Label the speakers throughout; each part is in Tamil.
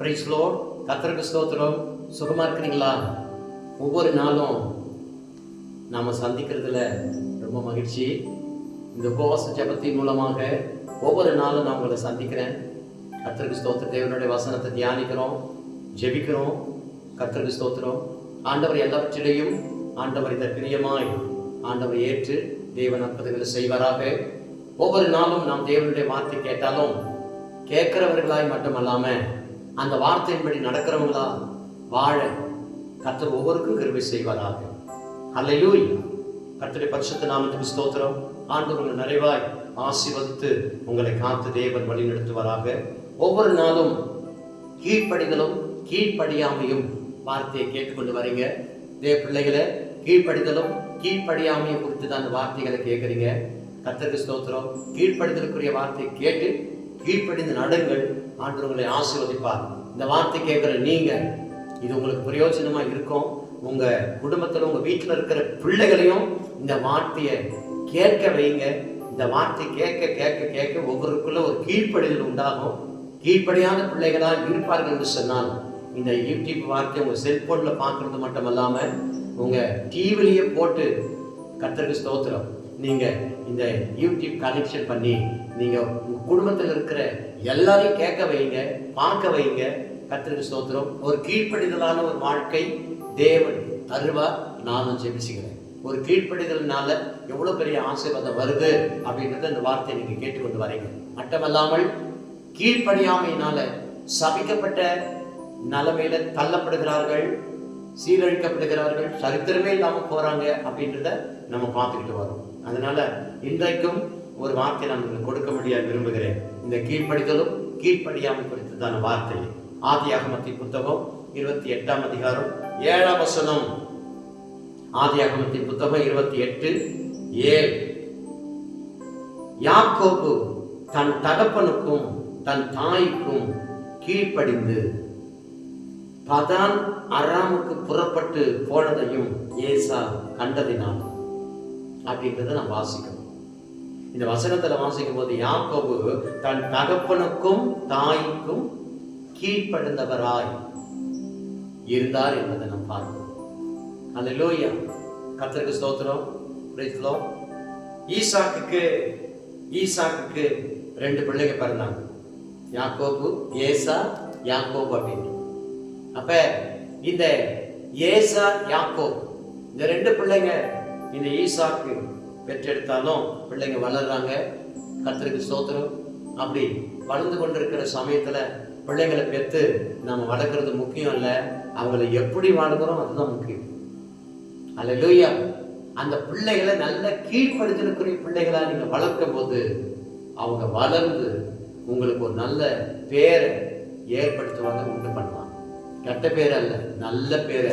Speaker 1: ப்ரைஸ் பிரைஸ்லோ கத்தருக்கு ஸ்தோத்திரம். சுகமாக இருக்கிறீங்களா? ஒவ்வொரு நாளும் நாம் சந்திக்கிறதுல ரொம்ப மகிழ்ச்சி. இந்த உபவாச ஜபத்தின் மூலமாக ஒவ்வொரு நாளும் நான் உங்களை சந்திக்கிறேன். கத்தருக்கு ஸ்தோத்திர தேவனுடைய வசனத்தை தியானிக்கிறோம் ஜெபிக்கிறோம். கத்தருக்கு ஸ்தோத்திரம். ஆண்டவர் எல்லாவற்றிலையும் ஆண்டவர் இதை பிரியமாய் ஆண்டவர் ஏற்று தேவன் அற்புதங்களை செய்வாராக. ஒவ்வொரு நாளும் நாம் தேவனுடைய வார்த்தை கேட்டாலும் கேட்கிறவர்களாய் மட்டுமல்லாமல் அந்த வார்த்தையின்படி நடக்கிறவங்களா வாழ கர்த்தர் ஒவ்வொருக்கும் கிருபை செய்வாராக. அல்லையோ கர்த்தரை பரிசுத்த நாமத்துக்கு ஸ்தோத்திரம். ஆண்டு உங்களை நிறைவாய் ஆசிர்வதித்து உங்களை காத்து தேவன் வழி நடத்துவாராக. ஒவ்வொரு நாளும் கீழ்ப்படிதலும் கீழ்ப்படியாமையும் வார்த்தையை கேட்டுக்கொண்டு வரீங்க. தேவ பிள்ளைகளை கீழ்ப்படிதலும் கீழ்ப்படியாமையும் குறித்து தான் அந்த வார்த்தைகளை கேட்குறீங்க. கர்த்தருக்கு ஸ்தோத்திரம். கீழ்ப்படிதலுக்குரிய வார்த்தையை கேட்டு கீழ்ப்படிந்து நடுங்கள் ஆண்டு உங்களை ஆசீர்வதிப்பார். இந்த வார்த்தை கேட்குற நீங்கள் இது உங்களுக்கு பிரயோஜனமாக இருக்கும். உங்கள் குடும்பத்தில் உங்கள் வீட்டில் இருக்கிற பிள்ளைகளையும் இந்த வார்த்தையை கேட்க வைங்க. இந்த வார்த்தை கேட்க கேட்க கேட்க ஒவ்வொருக்குள்ள ஒரு கீழ்ப்படிதல் உண்டாகும். கீழ்ப்படியாத பிள்ளைகளாக இருப்பார்கள் என்று சொன்னால் இந்த யூடியூப் வார்த்தை செல்ஃபோனில் பார்க்குறது மட்டும் இல்லாமல் உங்கள் டிவிலேயே போட்டு கர்த்தருக்கு ஸ்தோத்திரம். நீங்கள் இந்த யூடியூப் கனெக்ஷன் பண்ணி நீங்கள் உங்கள் குடும்பத்தில் இருக்கிற எல்லாரையும் கேட்க வைங்க பார்க்க வைங்க. கர்த்தருக்கு சோத்திரம் ஒரு கீழ்ப்படிதலான ஒரு வாழ்க்கை தேவன் தருவா நானும் ஜெபிச்சுக்கிறேன். ஒரு கீழ்ப்படிதல்னால எவ்வளோ பெரிய ஆசீர்வாதம் வருது அப்படின்றத இந்த வார்த்தையை நீங்கள் கேட்டுக்கொண்டு வரீங்க. மட்டுமல்லாமல் கீழ்ப்படியாமையினால சபிக்கப்பட்ட நிலைமையில தள்ளப்படுகிறார்கள் சீரழிக்கப்படுகிறார்கள் சரித்திரமே இல்லாமல் போகிறாங்க அப்படின்றத நம்ம பார்த்துக்கிட்டு வரோம். அதனால இன்றைக்கும் ஒரு வார்த்தை நான் உங்களுக்கு கொடுக்க முடியாது விரும்புகிறேன். இந்த கீழ்ப்படிதலும் கீழ்ப்படியாமல் குறித்ததான வார்த்தை. ஆதியாகமத்தின் புத்தகம் இருபத்தி எட்டாம் அதிகாரம் ஏழாம் வசனம். ஆதியாகமத்தின் புத்தகம் இருபத்தி எட்டு ஏழு. யாக்கோபு தன் தகப்பனுக்கும் தன் தாய்க்கும் கீழ்ப்படிந்து பதான் அராமுக்கு புறப்பட்டு போனதையும் ஏசா கண்டதினால். அப்படின்றத நான் வாசிக்கணும். இந்த வசனத்துல வாசிக்கும் போது யாக்கோபு தன் தகப்பனுக்கும் தாய்க்கும் கீழ்ப்படுந்தவராய் இருந்தார் என்பதை நாம் பார்க்கிறோம் லோயா கர்த்தருக்கு ஸ்தோத்திரம். Praise the Lord. ஈசாக்குக்கு ஈசாக்குக்கு ரெண்டு பிள்ளைங்க பிறந்தாங்க. யாக்கோபு ஏசா யாக்கோபு அப்படின்னு. அப்ப இந்த ஏசா யாக்கோபு இந்த ரெண்டு பிள்ளைங்க இந்த ஈசாக்கு பெற்றெடுத்தாலும் பிள்ளைங்க வளர்றாங்க. கத்திரிக்கு சோத்திரம் அப்படி வளர்ந்து கொண்டிருக்கிற சமயத்தில் பிள்ளைங்களை பெற்று நம்ம வளர்க்குறது முக்கியம் இல்லை. அவங்கள எப்படி வளர்க்குறோம் அதுதான் முக்கியம். அல்லேலூயா அந்த பிள்ளைகளை நல்ல கீழ்ப்படுத்தலுக்குரிய பிள்ளைகளாக நீங்கள் வளர்க்கும் போது அவங்க வளர்ந்து உங்களுக்கு ஒரு நல்ல பேரை ஏற்படுத்துவாங்க உண்டு பண்ணுவாங்க. கெட்ட பேர் அல்ல நல்ல பேரை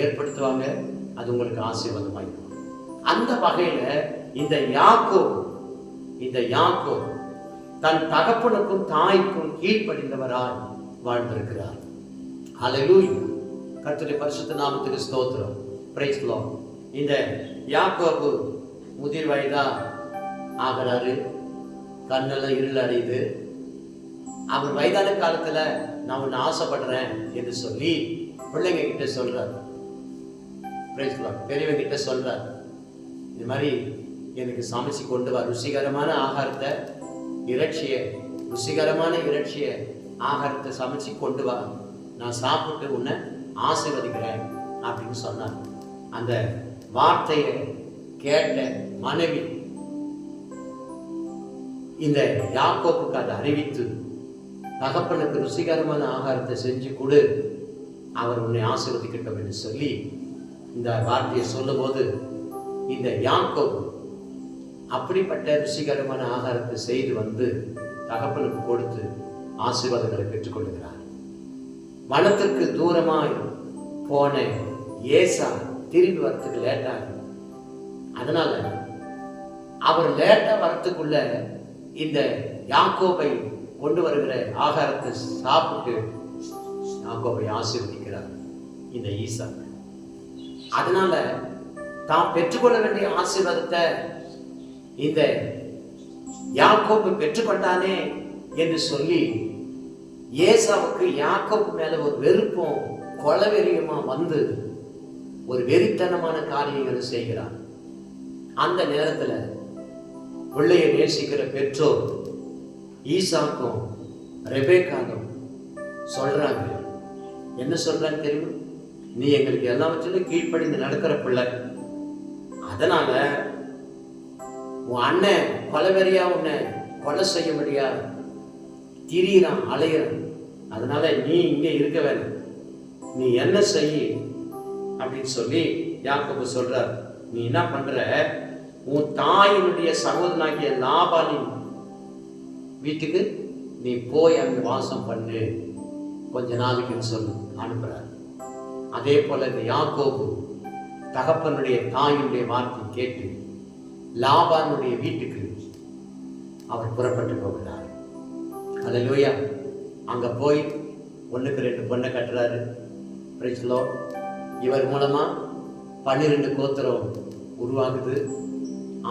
Speaker 1: ஏற்படுத்துவாங்க. அது உங்களுக்கு ஆசீர்வாதமாயிருக்கும். அந்த வகையில இந்த யாக்கோ இந்த யாக்கோ தன் தகப்பனுக்கும் தாய்க்கும் கீழ்ப்படிந்தவராய் வாழ்ந்திருக்கிறார். ஹalleluya கர்த்தருடைய பரிசுத்த நாமத்துக்கு ஸ்தோத்திரம். பிரைஸ்லோ இந்த யாக்கோபு முதிர் வயதா ஆகிறாரு. கண்ணெல்லாம் இருள் அடையுது. அவர் வயதான காலத்துல நான் ஒன்று ஆசைப்படுறேன் என்று சொல்லி பிள்ளைங்க கிட்ட சொல்றாரு. பிரைஸ் பெரியவங்க கிட்ட சொல்றாரு. இது மாதிரி எனக்கு சமைச்சு கொண்டு வா. ருசிகரமான ஆகாரத்தை இறைச்சிய ருசிகரமான இறைச்சிய ஆகாரத்தை சமைச்சு கொண்டு வா. நான் சாப்பிட்டு உன்னை ஆசீர்வதிக்கிறேன் அப்படின்னு சொன்னார். அந்த வார்த்தையை கேட்ட மனைவி இந்த யாக்கோப்புக்கு அதை அறிவித்து தகப்பனுக்கு ருசிகரமான ஆகாரத்தை செஞ்சு கொடு. அவர் உன்னை ஆசீர்வதிக்கட்டும் என்று சொல்லி இந்த வார்த்தையை சொல்லும்போது இந்த யாக்கோபு அப்படிப்பட்ட ருசிகரமான ஆகாரத்தை செய்து வந்து தகப்பனுக்கு கொடுத்து ஆசீர்வாதங்களை பெற்றுக்கொள்கிறார். வனத்திற்கு தூரமாய் போன ஏசா திரும்பி வரத்துக்கு லேட்டாக. அதனால அவர் லேட்டா வரத்துக்குள்ள இந்த யாக்கோபை கொண்டு வருகிற ஆகாரத்தை சாப்பிட்டு யாக்கோபை ஆசீர்வதிக்கிறார். இந்த ஈசா. அதனால தாம் பெற்றுக்கொள்ள வேண்டிய ஆசீர்வாதத்தை இந்த யாக்கோப்பு பெற்றுக்கொண்டானே என்று சொல்லி ஏசாவுக்கு யாக்கோப்பு மேல ஒரு வெறுப்பும் கொலவெறியுமா வந்து ஒரு வெறித்தனமான காரியங்களை செய்கிறார். அந்த நேரத்துல பிள்ளையை நேசிக்கிற பெற்றோர் ஈசாக்கும் ரெபேக்காகும் சொல்றாங்க. என்ன சொல்றாங்க தெரியும்? நீ எங்களுக்கு எல்லாவற்றிலும் கீழ்ப்படிந்து நடக்கிற பிள்ளை. அதனால உன் அண்ணன் கொலவெறியா உன்னை கொலை செய்ய முடியாது திரியிறான் அலையிறான். அதனால நீ இங்கே இருக்க வேணும். நீ என்ன செய்ய அப்படின்னு சொல்லி யாக்கோபு சொல்றார். நீ என்ன பண்ற? உன் தாயினுடைய சகோதரனாகிய லாபாலின் வீட்டுக்கு நீ போய் அங்க வாசம் பண்ணு. கொஞ்ச நாளைக்குன்னு சொல்லு அனுப்புறார். அதே போல இந்த யாக்கோபு தகப்பனுடைய தாயினுடைய வார்த்தை கேட்டு லாபானுடைய வீட்டுக்கு அவர் புறப்பட்டு போகிறார். அல்லேலூயா அங்கே போய் ஒன்றுக்கு ரெண்டு பொண்ணை கட்டுறாரு. பிரைஸ்லோ இவர் மூலமாக பன்னிரெண்டு கோத்திரம் உருவாகுது.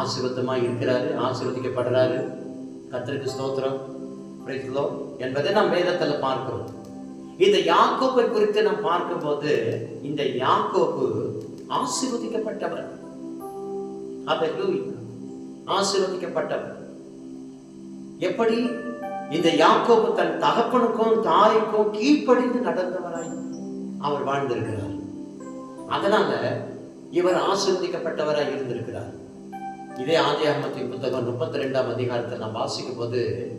Speaker 1: ஆசீர்வத்தமாக இருக்கிறாரு ஆசீர்வதிக்கப்படுறாரு. கத்திரிக்கு ஸ்தோத்திரம். பிரைஸ்லோ என்பதை நாம் வேதத்தில் பார்க்கிறோம். இந்த யாக்கோப்பை குறித்து நாம் பார்க்கும்போது இந்த யாக்கோப்பு ஆசீர்வதிக்கப்பட்டவர். ஆசிர்வதிக்கப்பட்டவர் ஆசீர்வதிக்கப்பட்டவர். எப்படி இந்த யாக்கோபு தன் தகப்பனுக்கும் தாய்க்கும் கீழ்ப்படிந்து நடந்தவராய் அவர் வாழ்ந்திருக்கிறார். அதனால இவர் ஆசீர்வதிக்கப்பட்டவராய் இருந்திருக்கிறார். இதே ஆதியாகமத்தின் புத்தகம் முப்பத்தி ரெண்டாம் அதிகாரத்தை நாம் வாசிக்கும் போது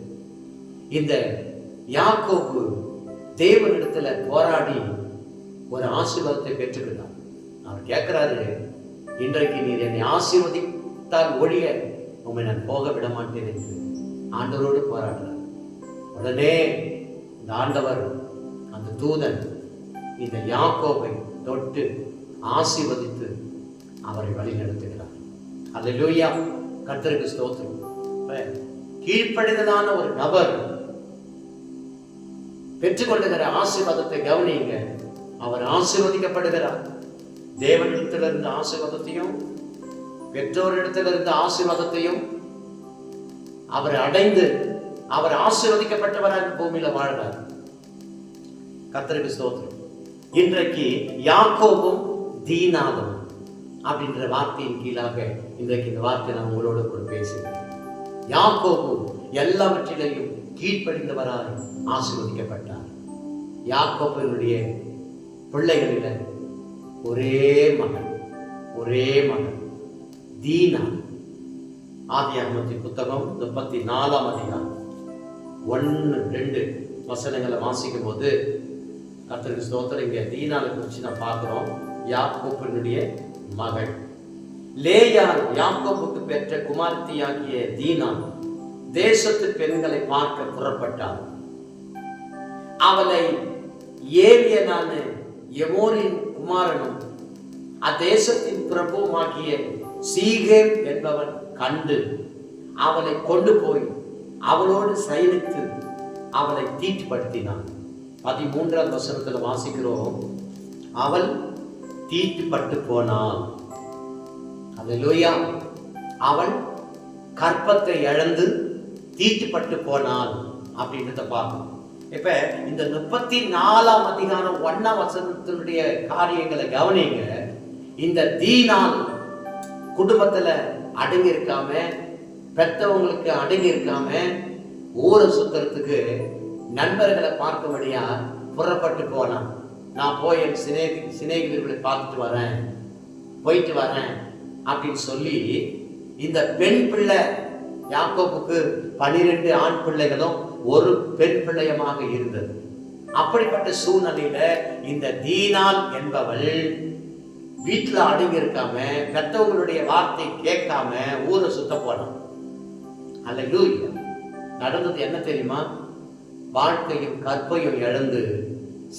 Speaker 1: இந்த யாக்கோபு தேவனிடத்துல போராடி ஒரு ஆசீர்வாதத்தை பெற்றுக்கிறார் அவர் கேட்கிறாரு இன்றைக்கு நீர் என்னை ஆசீர்வதித்தால் ஒழிய உண்மை நான் போக விட மாட்டேன் என்று ஆண்டவரோடு போராடுறார் உடனே இந்த ஆண்டவர் அந்த தூதன் இந்த யாக்கோபை தொட்டு ஆசீர்வதித்து அவரை வழி நடத்துகிறார் லூயா கர்த்தருக்கு ஸ்தோத்திரம். இப்ப கீழ்ப்படிதலான ஒரு நபர் பெற்றுக்கொள்ளுகிற ஆசீர்வாதத்தை கவனியுங்க. அவர் ஆசீர்வதிக்கப்படுகிறார். தேவனிடத்திலிருந்து ஆசீர்வாதத்தையும் பெற்றோரிடத்திலிருந்து ஆசீர்வாதத்தையும் அவர் அடைந்து அவர் ஆசீர்வதிக்கப்பட்டவராக பூமியில வாழ்றார் கத்தருக்கு ஸ்தோத்திரம். இன்றைக்கு யாக்கோபும் தீனாலும் அப்படின்ற வார்த்தையின் கீழாக இன்றைக்கு இந்த வார்த்தை நான் உங்களோட கூட பேசுகிறேன். யாக்கோபும் எல்லாவற்றிலையும் கீழ்ப்படிந்தவராய் ஆசீர்வதிக்கப்பட்டார். யாக்கோபனுடைய பிள்ளைகளில ஒரே மகன் ஒரே மகன் தீனா ஆதியாகமத்தின் புத்தகம் முப்பத்தி நாலாம் அதிகாரம். ஒன்று ரெண்டு வசனங்களை வாசிக்கும் போது கர்த்தருக்கு ஸ்தோத்திரம். இங்கே தீனாவை குறித்து நான் பார்க்குறோம். யாக்கோப்பினுடைய மகள். லேயார் யாக்கோப்புக்கு பெற்ற குமாரத்தியாகிய தீனா தேசத்து பெண்களை பார்க்க புறப்பட்டாள் அவளை ஏவியனான எமோரின் குமாரனும் அத்தேசத்தின் பிரபுவாகிய சீகேம் என்பவன் கண்டு அவளை கொண்டு போய் அவளோடு சயனித்து அவளை தீட்டுப்படுத்தினான். பதிமூன்றாம் வசனத்தில் வாசிக்கிறோம். அவள் தீட்டுப்பட்டு போனாள். லோயா அவள் கற்பத்தை இழந்து தீட்டுப்பட்டு போனாள் அப்படின்றத பார்க்கணும் இப்ப இந்த முப்பத்தி நாலாம் அதிகாரம் ஒன்னாம் வசனத்தினுடைய காரியங்களை கவனிங்க. இந்த தீனால் குடும்பத்துல அடங்கி இருக்காம பெத்தவங்களுக்கு அடங்கி இருக்காம ஊரை சுத்துறதுக்கு நண்பர்களை பார்க்கும்படியா புறப்பட்டு போனான் நான் போய் என் சிநேகி சிநேகிதர்களை பார்த்துட்டு வரேன். போயிட்டு வரேன் அப்படின்னு சொல்லி இந்த பெண் பிள்ளை யாக்கோப்புக்கு பனிரெண்டு ஆண் பிள்ளைகளும் ஒரு பெண் பிள்ளையமாக இருந்தது. அப்படிப்பட்ட சூழ்நிலையில இந்த தீனால் என்பவள் வீட்டில் அடங்கி இருக்காம பெத்தவங்களுடைய வார்த்தை கேட்காம ஊரை சுத்த போனான். அல்ல நடந்தது என்ன தெரியுமா? வாழ்க்கையும் கற்பையும் இழந்து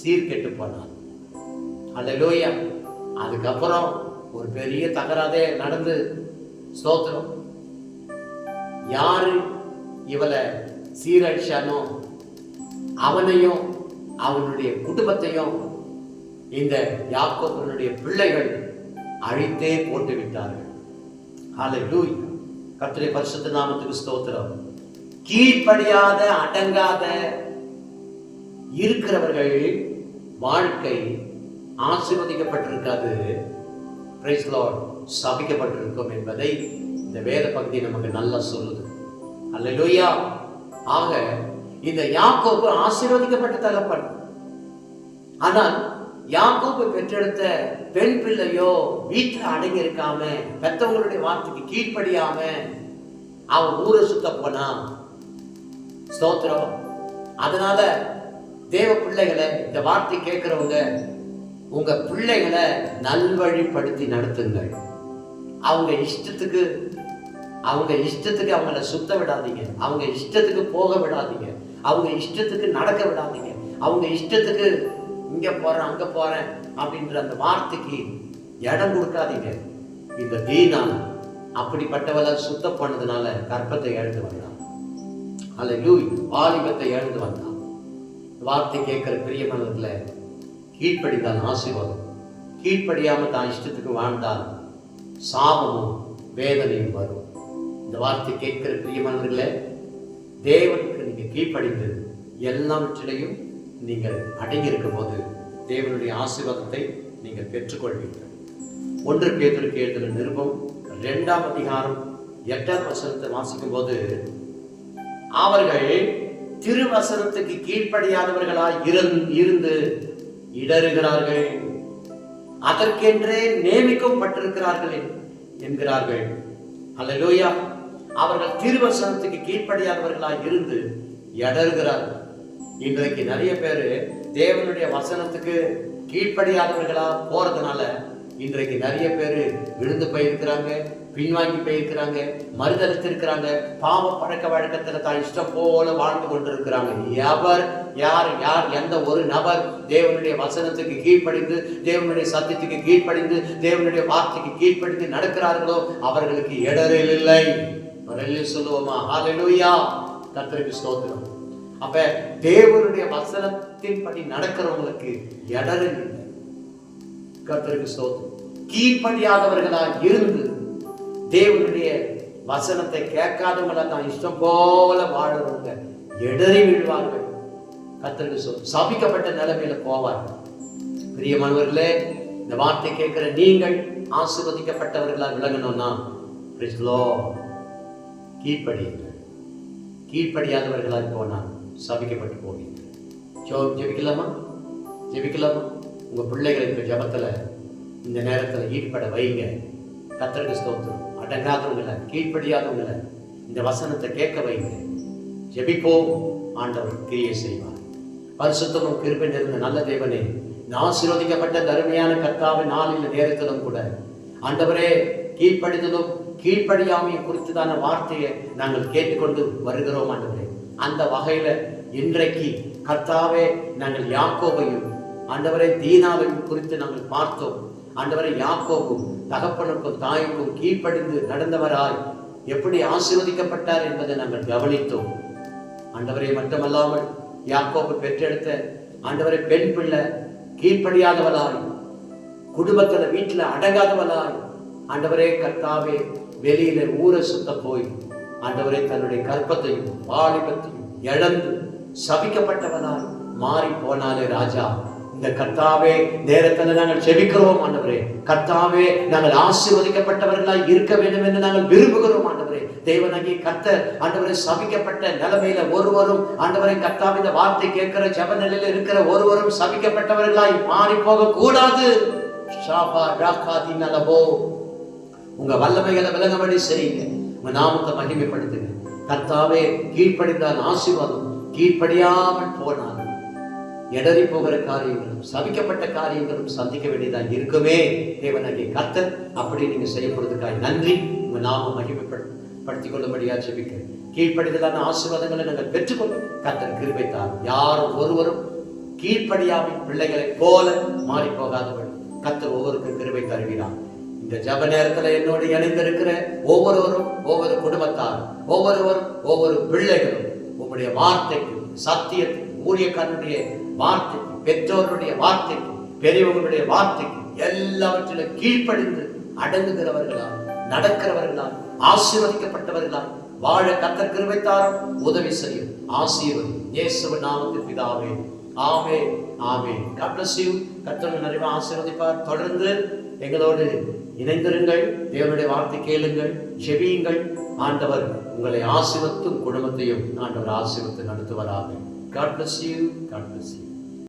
Speaker 1: சீர்கெட்டு போனான். அல்ல அதுக்கப்புறம் ஒரு பெரிய தகராதே நடந்து. சோத்திரம் யாரு இவளை சீரட்சனும் அவனையும் அவனுடைய குடும்பத்தையும் இந்த யாக்கோபனுடைய பிள்ளைகள் அழித்தே போட்டு விட்டார்கள் லூய் கர்த்தருடைய பரிசுத்த நாமத்துக்கு ஸ்தோத்திரம். கீழ்ப்படியாத அடங்காத இருக்கிறவர்கள் வாழ்க்கை ஆசீர்வதிக்கப்பட்டிருக்காது சபிக்கப்பட்டிருக்கும் என்பதை இந்த வேத பகுதி நமக்கு நல்லா சொல்லுது. அல்லேலூயா ஆக இந்த யாக்கோபு ஆசீர்வதிக்கப்பட்ட தகப்பன். ஆனால் யாக்கோபு பெற்றெடுத்த பெண் பிள்ளையோ வீட்டில் அடங்கி இருக்காம பெத்தவங்களுடைய வார்த்தைக்கு கீழ்ப்படியாம அவன் ஊரை சுத்த போனான். ஸ்தோத்திரம். அதனால தேவ பிள்ளைகளை இந்த வார்த்தை கேட்கிறவங்க உங்க பிள்ளைகளை நல்வழிப்படுத்தி நடத்துங்கள். அவங்க இஷ்டத்துக்கு அவங்க இஷ்டத்துக்கு அவங்கள சுத்த விடாதீங்க. அவங்க இஷ்டத்துக்கு போக விடாதீங்க. அவங்க இஷ்டத்துக்கு நடக்க விடாதீங்க. அவங்க இஷ்டத்துக்கு இங்க போறேன் அங்க போறேன் அப்படின்ற அந்த வார்த்தைக்கு இடம் கொடுக்காதீங்க. இந்த தீனா அப்படிப்பட்டவளை சுத்தம் பண்ணதுனால கற்பத்தை எழுந்து வந்தான். அல்ல லூய் வாலிபத்தை எழுந்து வந்தான் வார்த்தை கேட்கிற பிரியமானதுல கீழ்ப்படிதான் ஆசீர்வாதம். கீழ்ப்படியாம தான் இஷ்டத்துக்கு வாழ்ந்தால் சாபமும் வேதனையும் வரும். இந்த வார்த்தை கேட்கிற பிரியமானவர்களே தேவனுக்கு நீங்க கீழ்ப்படிந்து எல்லாவற்றிலையும் நீங்கள் அடங்கியிருக்கும் போது தேவனுடைய ஆசீர்வாதத்தை நீங்கள் பெற்றுக்கொள்வீர்கள். ஒன்று பேதருக்கு எழுதின நிருபம் ரெண்டாம் அதிகாரம் எட்டாம் வசனத்தை வாசிக்கும் போது அவர்கள் திருவசனத்துக்கு கீழ்ப்படியாதவர்களாய் இருந்து இடறுகிறார்கள். அதற்கென்றே நியமிக்கப்பட்டிருக்கிறார்கள் என்கிறார்கள். அல்லேலூயா அவர்கள் திருவசனத்துக்கு கீழ்ப்படியாதவர்களாக இருந்து இடறுகிறார்கள். இன்றைக்கு நிறைய பேர் தேவனுடைய வசனத்துக்கு கீழ்ப்படியாதவர்களா போறதுனால இன்றைக்கு நிறைய பேர் விழுந்து போயிருக்கிறாங்க பின்வாங்கி போயிருக்கிறாங்க மறுதளித்திருக்கிறாங்க பாவ பழக்க வழக்கத்தில் தான் இஷ்டம் போல வாழ்ந்து கொண்டிருக்கிறாங்க. எவர் யார் யார் எந்த ஒரு நபர் தேவனுடைய வசனத்துக்கு கீழ்ப்படிந்து தேவனுடைய சத்தியத்துக்கு கீழ்ப்படிந்து தேவனுடைய வார்த்தைக்கு கீழ்ப்படிந்து நடக்கிறார்களோ அவர்களுக்கு இடரில் இல்லை. முதலில் சொல்லுவோமா? ஹாலெலுயா கத்திரிக்கு ஸ்தோத்திரம். அப்ப தேவனுடைய வசனத்தின்படி நடக்கிறவங்களுக்கு இடரும் இல்லை. கத்திரிக்கு ஸ்தோத்திரம். கீழ்ப்படியாதவர்களா இருந்து தேவனுடைய வசனத்தை கேட்காதவங்களா தான் இஷ்டம் போல வாழறவங்க இடறி விழுவார்கள். கத்திரிக்கு சொல் சபிக்கப்பட்ட நிலைமையில போவார்கள் பிரியமானவர்களே இந்த வார்த்தை கேட்கிற நீங்கள் ஆசிர்வதிக்கப்பட்டவர்களாக விளங்கணும்னா praise. கீழ்ப்படியுங்கள். கீழ்ப்படியாதவர்களாக போனால் சபிக்கப்பட்டு போவீங்க ஜோ ஜெபிக்கலாமா? ஜெபிக்கலாமா? உங்கள் பிள்ளைகளை இப்போ ஜபத்தில் இந்த நேரத்தில் ஈடுபட வைங்க. கத்திரக்கு ஸ்தோத்திரம். அடங்காதவங்களை கீழ்ப்படியாதவங்களை இந்த வசனத்தை கேட்க வைங்க. ஜெபிப்போம். ஆண்டவர் கிரியை செய்வார். பரிசுத்தமும் கிருப்பை நிறைந்த நல்ல தேவனே நான் ஆசீர்வதிக்கப்பட்ட தருமையான கர்த்தாவின் நாளில் நேரத்திலும் கூட ஆண்டவரே கீழ்ப்படிதலும் கீழ்ப்படியாமையும் குறித்துதான வார்த்தையை நாங்கள் கேட்டுக்கொண்டு வருகிறோம் ஆண்டவரே. அந்த வகையில் இன்றைக்கு கர்த்தாவே நாங்கள் யாக்கோபையும் ஆண்டவரை தீனாவையும் குறித்து நாங்கள் பார்த்தோம். ஆண்டவரை யாக்கோவும் தகப்பனுக்கும் தாய்க்கும் கீழ்ப்படிந்து நடந்தவராய் எப்படி ஆசீர்வதிக்கப்பட்டார் என்பதை நாங்கள் கவனித்தோம். ஆண்டவரை மட்டுமல்லாமல் யாக்கோபு பெற்றெடுத்த ஆண்டவரை பெண் பிள்ளை கீழ்ப்படியாதவளாய் குடும்பத்தில் வீட்டில் அடங்காதவளாய் ஆண்டவரே கர்த்தாவே வெளியில ஊரை சுத்த போய் ஆண்டவரே தன்னுடைய கற்பத்தையும் வாலிபத்தையும் இழந்து சபிக்கப்பட்டவனாய் மாறி போனாலே ராஜா. இந்த கர்த்தாவே நேரத்தில் நாங்கள் செபிக்கிறோம் ஆண்டவரே. கர்த்தாவே நாங்கள் ஆசீர்வதிக்கப்பட்டவர்களாய் இருக்க வேண்டும் என்று நாங்கள் விரும்புகிறோம் ஆண்டவரே. தேவனாகி கத்த ஆண்டவரை சபிக்கப்பட்ட நிலைமையில ஒருவரும் ஆண்டவரை கர்த்தாவின் இந்த வார்த்தை கேட்கிற ஜப நிலையில இருக்கிற ஒருவரும் சபிக்கப்பட்டவர்களாய் மாறி போக கூடாது ஷாபா ராகாதி நலபோ உங்க வல்லமைகளை விலகபடி செய்யுங்க. உங்க நாமத்தை மகிமைப்படுத்துங்க. கர்த்தாவே கீழ்ப்படிந்தான் ஆசீர்வாதம். கீழ்ப்படியாமல் போனாலும் இடறி போகிற காரியங்களும் சபிக்கப்பட்ட காரியங்களும் சந்திக்க வேண்டியதாக இருக்குமே. தேவனாகிய கர்த்தர் அப்படி நீங்க செய்யப்படுறதுக்காக நன்றி. உங்க நாம மகிமைப்படுத்திக் கொள்ளும்படியா ஜெபிக்க கீழ்ப்படிதலான ஆசீர்வாதங்களை நாங்கள் பெற்றுக்கொள்ளும் கர்த்தர் கிருபைத்தார் யாரும் ஒருவரும் கீழ்ப்படியாமல் பிள்ளைகளை போல மாறி போகாதவர்கள். கத்தர் ஒவ்வொருக்கும் கிருபை தருகிறார் இந்த ஜப நேரத்துல என்னோடு இணைந்திருக்கிற ஒவ்வொருவரும் ஒவ்வொரு குடும்பத்தார் ஒவ்வொருவரும் ஒவ்வொரு பிள்ளைகளும் உங்களுடைய வார்த்தைக்கு சத்தியத்துக்கு ஊழியக்காரனுடைய வார்த்தைக்கு பெற்றோருடைய வார்த்தைக்கு பெரியவர்களுடைய வார்த்தைக்கு எல்லாவற்றிலும் கீழ்ப்படிந்து அடங்குகிறவர்களால் நடக்கிறவர்களால் ஆசீர்வதிக்கப்பட்டவர்களால் வாழ கத்தர் கிருபைத்தாரும் உதவி செய்யும் ஆசீர்வதி இயேசுவின் நாமத்தில் பிதாவே. ஆமே ஆமே God bless you. கர்த்தர் நிறைய ஆசீர்வதிப்பார். தொடர்ந்து எங்களோடு இணைந்திருங்கள் தேவனுடைய வார்த்தை கேளுங்கள் ஜெபியுங்கள். ஆண்டவர் உங்களை ஆசிர்வத்தும் குடும்பத்தையும் ஆண்டவர் ஆசீர்வத்து நடத்துவராக. God bless you God bless you